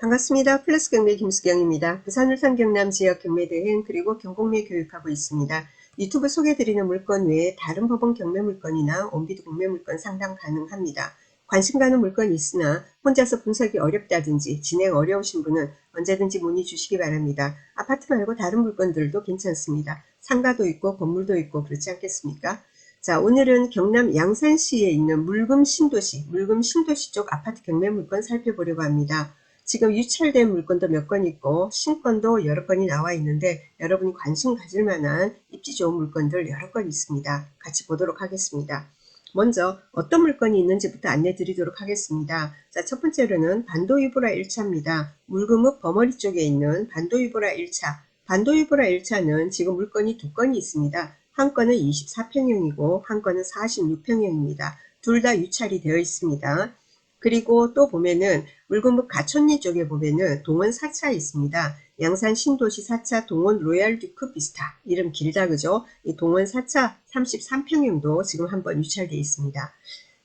반갑습니다. 플러스 경매 김수경입니다. 부산 울산 경남 지역 경매 대행 그리고 경공매 교육하고 있습니다. 유튜브 소개드리는 물건 외에 다른 법원 경매 물건이나 온비드 공매 물건 상담 가능합니다. 관심 가는 물건이 있으나 혼자서 분석이 어렵다든지 진행 어려우신 분은 언제든지 문의 주시기 바랍니다. 아파트 말고 다른 물건들도 괜찮습니다. 상가도 있고 건물도 있고 그렇지 않겠습니까? 자, 오늘은 경남 양산시에 있는 물금 신도시, 물금 신도시 쪽 아파트 경매 물건 살펴보려고 합니다. 지금 유찰된 물건도 몇 건 있고 신건도 여러 건이 나와 있는데 여러분이 관심 가질 만한 입지 좋은 물건들 여러 건 있습니다. 같이 보도록 하겠습니다. 먼저 어떤 물건이 있는지부터 안내 드리도록 하겠습니다. 자, 첫 번째로는 반도유보라 1차입니다. 물금읍 버머리 쪽에 있는 반도유보라 1차. 반도유보라 1차는 지금 물건이 두 건이 있습니다. 한 건은 24평형이고 한 건은 46평형입니다. 둘 다 유찰이 되어 있습니다. 그리고 또 보면은 물건북 가천리 쪽에 보면은 동원 4차 있습니다. 양산 신도시 4차 동원 로얄 듀크 비스타. 이름 길다 그죠? 이 동원 4차 33평형도 지금 한번 유찰되어 있습니다.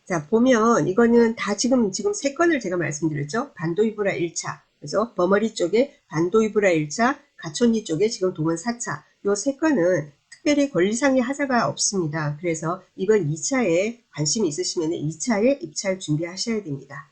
자, 보면 이거는 다 지금 지금 세 건을 제가 말씀드렸죠. 반도이브라 1차. 그죠? 버머리 쪽에 반도이브라 1차, 가천리 쪽에 지금 동원 4차. 요 세 건은 특별히 권리상의 하자가 없습니다. 그래서 이번 2차에 관심 있으시면 2차에 입찰 준비하셔야 됩니다.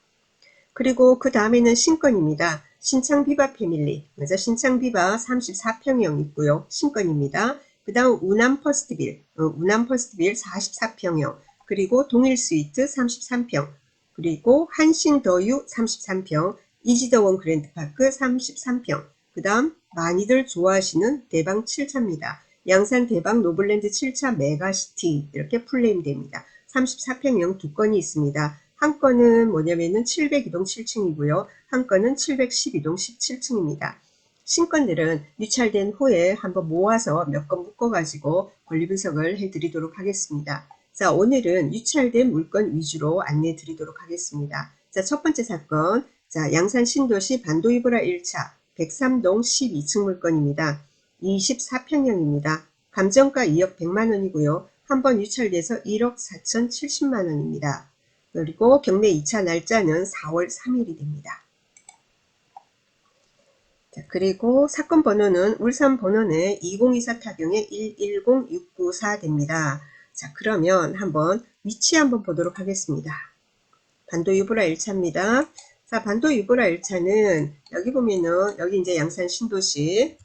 그리고 그 다음에는 신건입니다. 신창비바 패밀리, 맞아 신창비바 34평형 있고요. 신건입니다. 그 다음 우남 퍼스트빌, 어, 우남 퍼스트빌 44평형, 그리고 동일 스위트 33평, 그리고 한신더유 33평, 이지더원 그랜드파크 33평, 그 다음 많이들 좋아하시는 대방 7차입니다. 양산 대방 노블랜드 7차 메가시티 이렇게 플레임 됩니다. 34평형 두 건이 있습니다. 한 건은 뭐냐면은 702동 7층이고요. 한 건은 712동 17층입니다. 신건들은 유찰된 후에 한번 모아서 몇 건 묶어가지고 권리 분석을 해드리도록 하겠습니다. 자, 오늘은 유찰된 물건 위주로 안내 드리도록 하겠습니다. 자, 첫 번째 사건. 자, 양산 신도시 반도이브라 1차 103동 12층 물건입니다. 24평형입니다. 감정가 2억 100만 원이고요. 한 번 유찰돼서 1억 4,070만 원입니다. 그리고 경매 2차 날짜는 4월 3일이 됩니다. 자, 그리고 사건 번호는 울산 번호는 2024 타경의 110694 됩니다. 자, 그러면 한번 위치 한번 보도록 하겠습니다. 반도 유보라 1차입니다. 자, 반도 유보라 1차는 여기 보면은 여기 이제 양산 신도시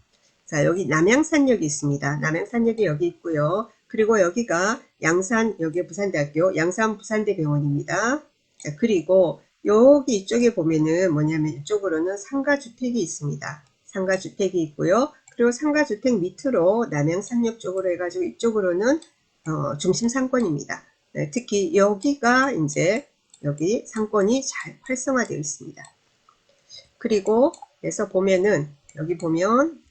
자, 여기 남양산역이 있습니다. 남양산역이 여기 있고요. 그리고 여기가 양산, 여기 부산대학교, 양산 부산대병원입니다. 자, 그리고 여기 이쪽에 보면은 뭐냐면 이쪽으로는 상가주택이 있습니다. 상가주택이 있고요. 그리고 상가주택 밑으로 남양산역 쪽으로 해가지고 이쪽으로는 어, 중심 상권입니다. 네, 특히 여기가 이제 여기 상권이 잘 활성화되어 있습니다. 그리고 그래서 보면은 여기 보면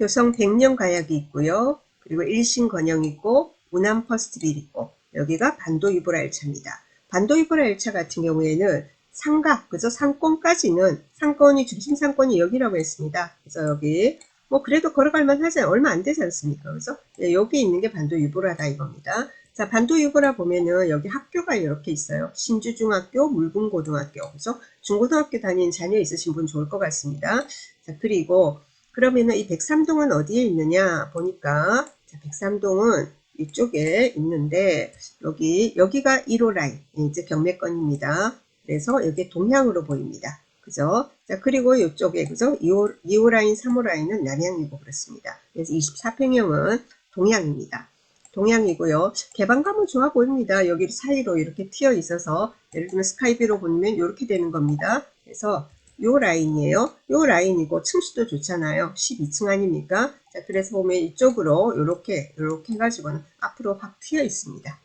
효성 백년 가약이 있고요. 그리고 일신 건영 있고 우남 퍼스트빌 있고 여기가 반도이브라 1차입니다. 반도이브라 1차 같은 경우에는 상가, 그죠? 상권까지는 상권이 중심 상권이 여기라고 했습니다. 그래서 여기 뭐 그래도 걸어갈 만 하잖아요. 얼마 안 되지 않습니까? 그래서 네, 여기 있는 게 반도 유보라다 이겁니다. 자, 반도 유보라 보면은 여기 학교가 이렇게 있어요. 신주중학교, 물금고등학교. 그죠? 중고등학교 다니는 자녀 있으신 분 좋을 것 같습니다. 자, 그리고 그러면은 이 103동은 어디에 있느냐 보니까 자, 103동은 이쪽에 있는데 여기 여기가 1호 라인 이제 경매권입니다. 그래서 여기 동향으로 보입니다. 그죠? 자, 그리고 이쪽에 그죠? 2호, 2호 라인, 3호 라인은 남향이고 그렇습니다. 그래서 24평형은 동향입니다. 동향이고요. 개방감은 좋아 보입니다. 여기 사이로 이렇게 튀어 있어서 예를 들면 스카이비로 보면 이렇게 되는 겁니다. 그래서 요 라인이에요. 요 라인이고 층수도 좋잖아요. 12층 아닙니까? 자, 그래서 보면 이쪽으로 이렇게 이렇게 해가지고는 앞으로 확 튀어 있습니다.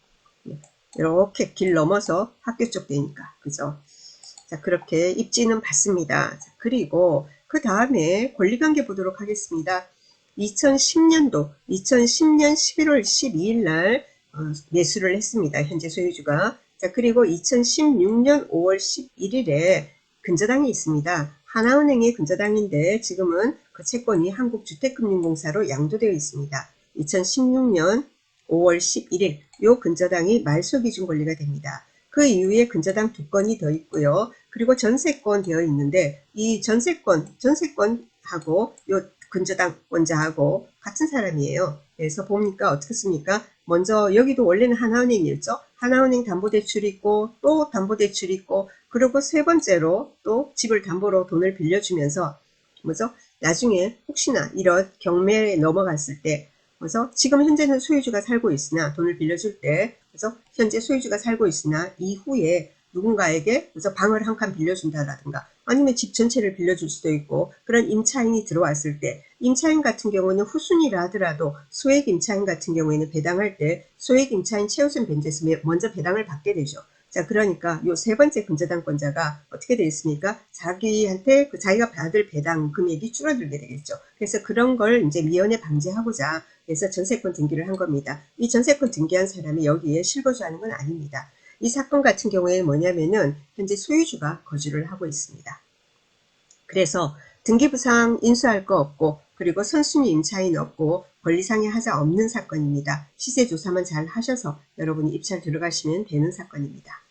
이렇게 길 넘어서 학교 쪽 되니까 그죠? 자 그렇게 입지는 받습니다. 자, 그리고 그 다음에 권리관계 보도록 하겠습니다. 2010년도 2010년 11월 12일 날 어, 매수를 했습니다. 현재 소유주가 자 그리고 2016년 5월 11일에 근저당이 있습니다. 하나은행의 근저당인데 지금은 그 채권이 한국주택금융공사로 양도되어 있습니다. 2016년 5월 11일 요 근저당이 말소 기준 권리가 됩니다. 그 이후에 근저당 두 건이 더 있고요. 그리고 전세권 되어 있는데 이 전세권, 전세권하고 요 근저당권자하고 같은 사람이에요. 그래서 보니까 어떻습니까? 먼저 여기도 원래는 하나은행이었죠. 하나은행 담보대출 있고 또 담보대출 있고 그리고 세 번째로 또 집을 담보로 돈을 빌려주면서 뭐죠? 나중에 혹시나 이런 경매에 넘어갔을 때 그래서 지금 현재는 소유주가 살고 있으나 돈을 빌려줄 때 그래서 현재 소유주가 살고 있으나 이후에 누군가에게 그래서 방을 한 칸 빌려준다라든가 아니면 집 전체를 빌려줄 수도 있고 그런 임차인이 들어왔을 때 임차인 같은 경우는 후순위라 하더라도 소액 임차인 같은 경우에는 배당할 때 소액 임차인 최우선 변제에서 먼저 배당을 받게 되죠. 자 그러니까 요 세 번째 금저당권자가 어떻게 되어 있습니까? 자기한테 그 자기가 받을 배당 금액이 줄어들게 되겠죠. 그래서 그런 걸 이제 미연에 방지하고자 해서 전세권 등기를 한 겁니다. 이 전세권 등기한 사람이 여기에 실거주하는 건 아닙니다. 이 사건 같은 경우에는 뭐냐면은 현재 소유주가 거주를 하고 있습니다. 그래서 등기부상 인수할 거 없고 그리고 선순위 임차인 없고 권리상의 하자 없는 사건입니다. 시세 조사만 잘 하셔서 여러분이 입찰 들어가시면 되는 사건입니다.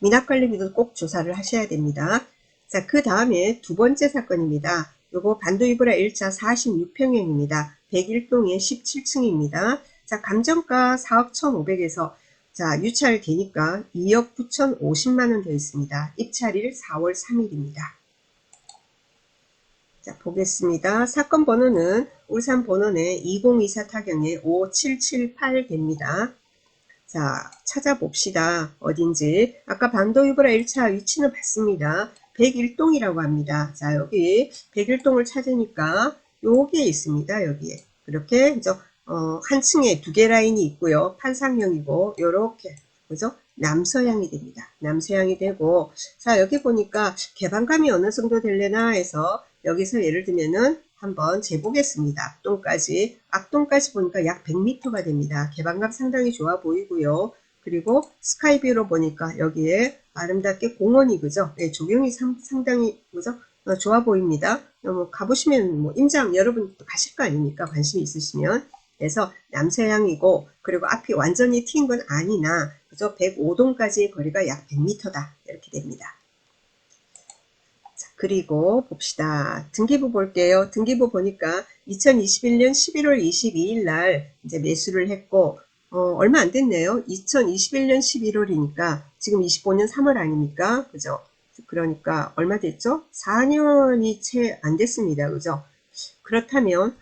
미납관리비도 꼭 조사를 하셔야 됩니다. 자, 그 다음에 두 번째 사건입니다. 요거 반도이브라 1차 46평형입니다. 101동에 17층입니다. 자, 감정가 4억 1,500에서 자, 유찰 되니까 2억 9,050만원 되어 있습니다. 입찰일 4월 3일입니다. 자, 보겠습니다. 사건 번호는 울산 번호내 2024 타경에 5778 됩니다. 자, 찾아봅시다. 어딘지. 아까 반도유브라 1차 위치는 봤습니다. 101동이라고 합니다. 자, 여기 101동을 찾으니까 여기에 있습니다. 여기에. 그렇게 이제 어, 한 층에 두 개 라인이 있고요. 판상형이고 요렇게 그죠? 남서향이 됩니다. 남서향이 되고 자 여기 보니까 개방감이 어느 정도 될래나 해서 여기서 예를 들면은 한번 재보겠습니다. 앞동까지 앞동까지 보니까 약 100m가 됩니다. 개방감 상당히 좋아 보이고요. 그리고 스카이뷰로 보니까 여기에 아름답게 공원이 그죠? 네, 조경이 상, 상당히 그죠? 어, 좋아 보입니다. 어, 가보시면 뭐 임장 여러분 가실 거 아닙니까? 관심이 있으시면 그래서 남서향이고 그리고 앞이 완전히 튄건 아니나 그죠? 105동까지의 거리가 약 100m다 이렇게 됩니다. 자, 그리고 봅시다. 등기부 볼게요. 등기부 보니까 2021년 11월 22일 날 이제 매수를 했고 어, 얼마 안 됐네요. 2021년 11월이니까 지금 25년 3월 아닙니까? 그죠? 그러니까 얼마 됐죠? 4년이 채 안 됐습니다. 그죠? 그렇다면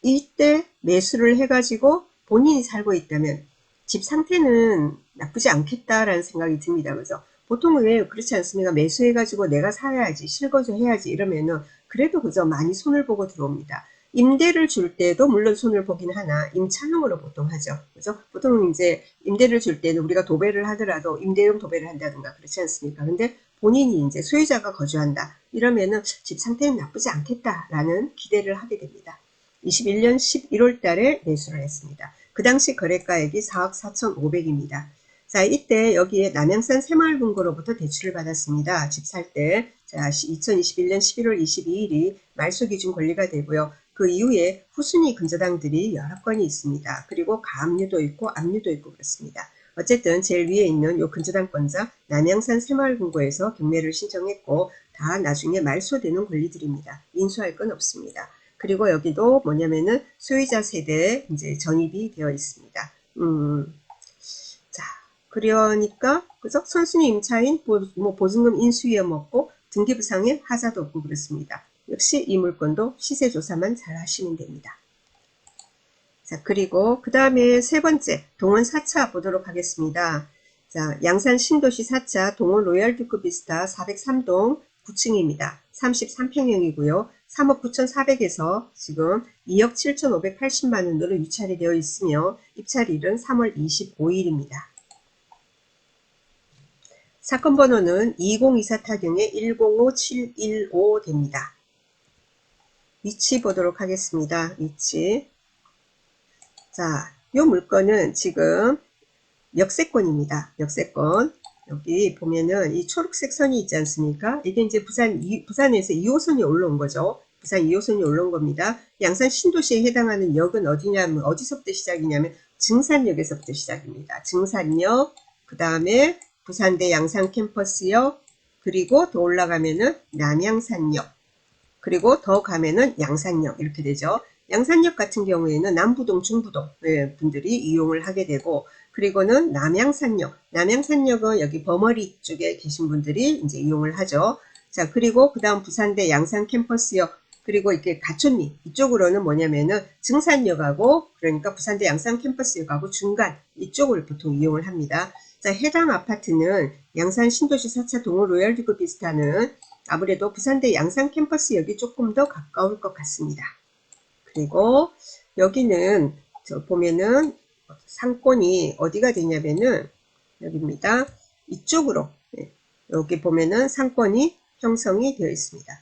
이때 매수를 해가지고 본인이 살고 있다면 집 상태는 나쁘지 않겠다라는 생각이 듭니다. 그죠? 보통은 왜 그렇지 않습니까? 매수해가지고 내가 사야지, 실거주 해야지 이러면은 그래도 그저 많이 손을 보고 들어옵니다. 임대를 줄 때도 물론 손을 보긴 하나 임차용으로 보통 하죠. 그죠? 보통 이제 임대를 줄 때는 우리가 도배를 하더라도 임대용 도배를 한다든가 그렇지 않습니까? 근데 본인이 이제 소유자가 거주한다. 이러면은 집 상태는 나쁘지 않겠다라는 기대를 하게 됩니다. 21년 11월 달에 매수를 했습니다. 그 당시 거래가액이 4억 4,500입니다. 자, 이때 여기에 남양산 새마을금고로부터 대출을 받았습니다. 집 살 때. 자, 2021년 11월 22일이 말소 기준 권리가 되고요. 그 이후에 후순위 근저당들이 여러 건이 있습니다. 그리고 가압류도 있고 압류도 있고 그렇습니다. 어쨌든 제일 위에 있는 요 근저당권자 남양산 새마을금고에서 경매를 신청했고 다 나중에 말소되는 권리들입니다. 인수할 건 없습니다. 그리고 여기도 뭐냐면은 소유자 세대에 이제 전입이 되어 있습니다. 음, 자, 그러니까 그죠? 선순위 임차인 보, 뭐 보증금 인수 위험 없고 등기부상에 하자도 없고 그렇습니다. 역시 이 물건도 시세 조사만 잘 하시면 됩니다. 자, 그리고 그 다음에 세 번째 동원 4차 보도록 하겠습니다. 자, 양산 신도시 4차 동원 로얄 듀크 비스타 403동 9층입니다. 33평형이고요. 3억 9,400에서 지금 2억 7,580만 원으로 유찰이 되어 있으며 입찰일은 3월 25일입니다. 사건 번호는 2024 타경의 105715 됩니다. 위치 보도록 하겠습니다. 위치. 자, 이 물건은 지금 역세권입니다. 역세권. 여기 보면은 이 초록색 선이 있지 않습니까? 이게 이제 부산, 이, 부산에서 2호선이 올라온 거죠. 부산 2호선이 올라온 겁니다. 양산 신도시에 해당하는 역은 어디냐면, 어디서부터 시작이냐면, 증산역에서부터 시작입니다. 증산역, 그 다음에 부산대 양산 캠퍼스역, 그리고 더 올라가면은 남양산역, 그리고 더 가면은 양산역 이렇게 되죠. 양산역 같은 경우에는 남부동, 중부동 예, 분들이 이용을 하게 되고 그리고는 남양산역, 남양산역은 여기 버머리 쪽에 계신 분들이 이제 이용을 하죠. 자, 그리고 그 다음 부산대 양산 캠퍼스역, 그리고 이렇게 가촌리 이쪽으로는 뭐냐면은 증산역하고 그러니까 부산대 양산 캠퍼스역하고 중간 이쪽을 보통 이용을 합니다. 자, 해당 아파트는 양산 신도시 4차 동호 로얄디그 비슷하는 아무래도 부산대 양산 캠퍼스역이 조금 더 가까울 것 같습니다. 그리고 여기는 저 보면은 상권이 어디가 되냐면은 여기입니다. 이쪽으로 예, 여기 보면은 상권이 형성이 되어 있습니다.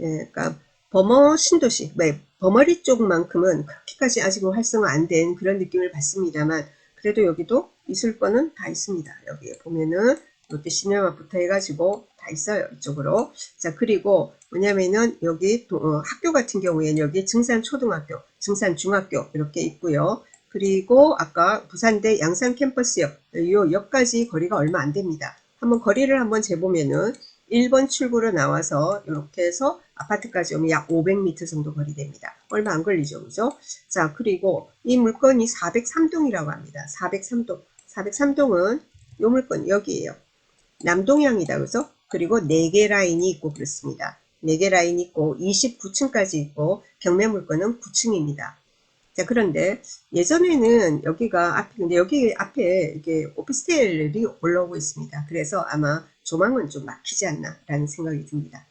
예, 그러니까 버머 신도시, 네, 버머리 쪽만큼은 그렇게까지 아직은 활성화 안 된 그런 느낌을 받습니다만 그래도 여기도 있을 거는 다 있습니다. 여기 보면은 롯데 시네마부터 해가지고 다 있어요. 이쪽으로. 자, 그리고 뭐냐면은 여기 도- 어, 학교 같은 경우에는 여기 증산 초등학교, 증산 중학교 이렇게 있고요. 그리고 아까 부산대 양산 캠퍼스역, 이 역까지 거리가 얼마 안 됩니다. 한번 거리를 한번 재보면은 1번 출구로 나와서 이렇게 해서 아파트까지 오면 약 500m 정도 거리 됩니다. 얼마 안 걸리죠, 그죠? 자, 그리고 이 물건이 403동이라고 합니다. 403동. 403동은 이 물건 여기에요. 남동향이다, 그죠? 그리고 4개 라인이 있고 그렇습니다. 4개 라인이 있고 29층까지 있고 경매 물건은 9층입니다. 자, 그런데 예전에는 여기가 앞에, 근데 여기 앞에 이게 오피스텔이 올라오고 있습니다. 그래서 아마 조망은 좀 막히지 않나라는 생각이 듭니다.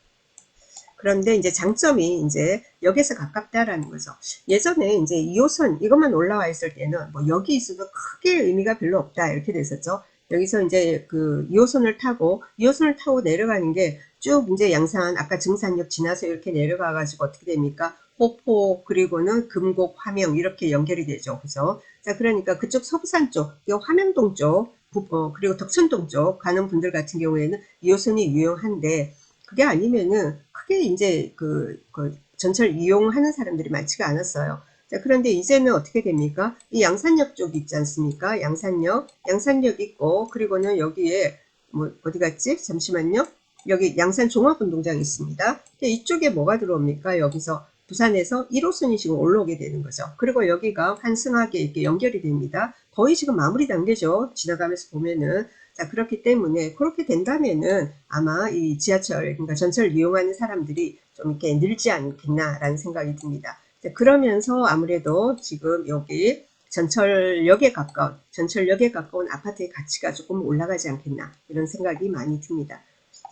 그런데 이제 장점이 이제 역에서 가깝다라는 거죠. 예전에 이제 2호선 이것만 올라와 있을 때는 뭐 여기 있어도 크게 의미가 별로 없다 이렇게 됐었죠. 여기서 이제 그 2호선을 타고 2호선을 타고 내려가는 게 쭉 이제 양산 아까 증산역 지나서 이렇게 내려가 가지고 어떻게 됩니까? 호포 그리고는 금곡 화명 이렇게 연결이 되죠. 그죠? 자 그러니까 그쪽 서부산 쪽, 이 화명동 쪽 부- 어, 그리고 덕천동 쪽 가는 분들 같은 경우에는 2호선이 유용한데 그게 아니면은 크게 이제 그, 그 전철 이용하는 사람들이 많지가 않았어요. 자, 그런데 이제는 어떻게 됩니까? 이 양산역 쪽 있지 않습니까? 양산역, 양산역 있고, 그리고는 여기에, 뭐, 어디 갔지? 잠시만요. 여기 양산 종합운동장이 있습니다. 이쪽에 뭐가 들어옵니까? 여기서 부산에서 1호선이 지금 올라오게 되는 거죠. 그리고 여기가 환승하게 이렇게 연결이 됩니다. 거의 지금 마무리 단계죠. 지나가면서 보면은. 자, 그렇기 때문에 그렇게 된다면은 아마 이 지하철, 그러니까 전철 이용하는 사람들이 좀 이렇게 늘지 않겠나라는 생각이 듭니다. 자, 그러면서 아무래도 지금 여기 전철역에 가까운, 전철역에 가까운 아파트의 가치가 조금 올라가지 않겠나 이런 생각이 많이 듭니다.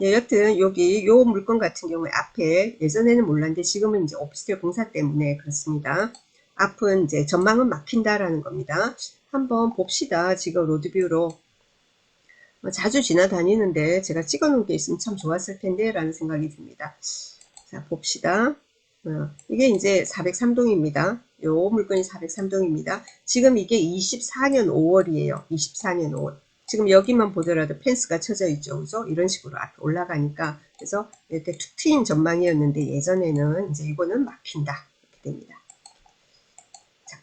예, 여튼 여기 요 물건 같은 경우에 앞에 예전에는 몰랐는데 지금은 이제 오피스텔 공사 때문에 그렇습니다. 앞은 이제 전망은 막힌다라는 겁니다. 한번 봅시다. 지금 로드뷰로 뭐 자주 지나다니는데 제가 찍어 놓은 게 있으면 참 좋았을 텐데 라는 생각이 듭니다. 자 봅시다. 어, 이게 이제 403동입니다. 요 물건이 403동입니다. 지금 이게 24년 5월이에요. 24년 5월. 지금 여기만 보더라도 펜스가 쳐져 있죠. 그죠? 이런 식으로 올라가니까. 그래서 이렇게 툭 트인 전망이었는데 예전에는 이제 이거는 막힌다. 이렇게 됩니다.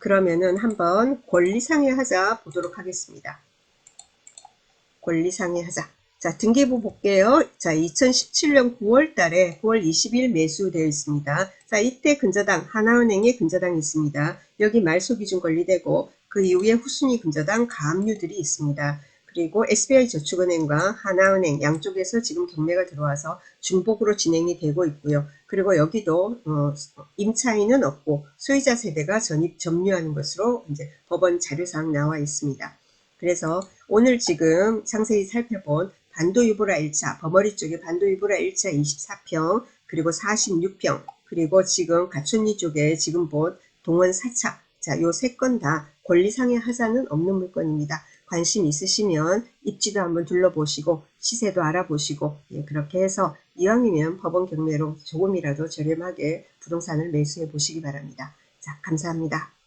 자, 그러면은 한번 권리상의 하자 보도록 하겠습니다. 권리상의 하자. 자, 등기부 볼게요. 자, 2017년 9월 달에 9월 20일 매수되어 있습니다. 자, 이때 근저당, 하나은행에 근저당이 있습니다. 여기 말소 기준 권리되고 그 이후에 후순위 근저당 가압류들이 있습니다. 그리고 SBI 저축은행과 하나은행 양쪽에서 지금 경매가 들어와서 중복으로 진행이 되고 있고요. 그리고 여기도 어, 임차인은 없고 소유자 세대가 전입 점유하는 것으로 이제 법원 자료상 나와 있습니다. 그래서 오늘 지금 상세히 살펴본 반도유보라 1차, 버머리 쪽에 반도유보라 1차 24평, 그리고 46평, 그리고 지금 가춘리 쪽에 지금 본 동원 4차. 자, 요 세 건 다 권리상의 하자는 없는 물건입니다. 관심 있으시면 입지도 한번 둘러보시고 시세도 알아보시고 예, 그렇게 해서 이왕이면 법원 경매로 조금이라도 저렴하게 부동산을 매수해 보시기 바랍니다. 자, 감사합니다.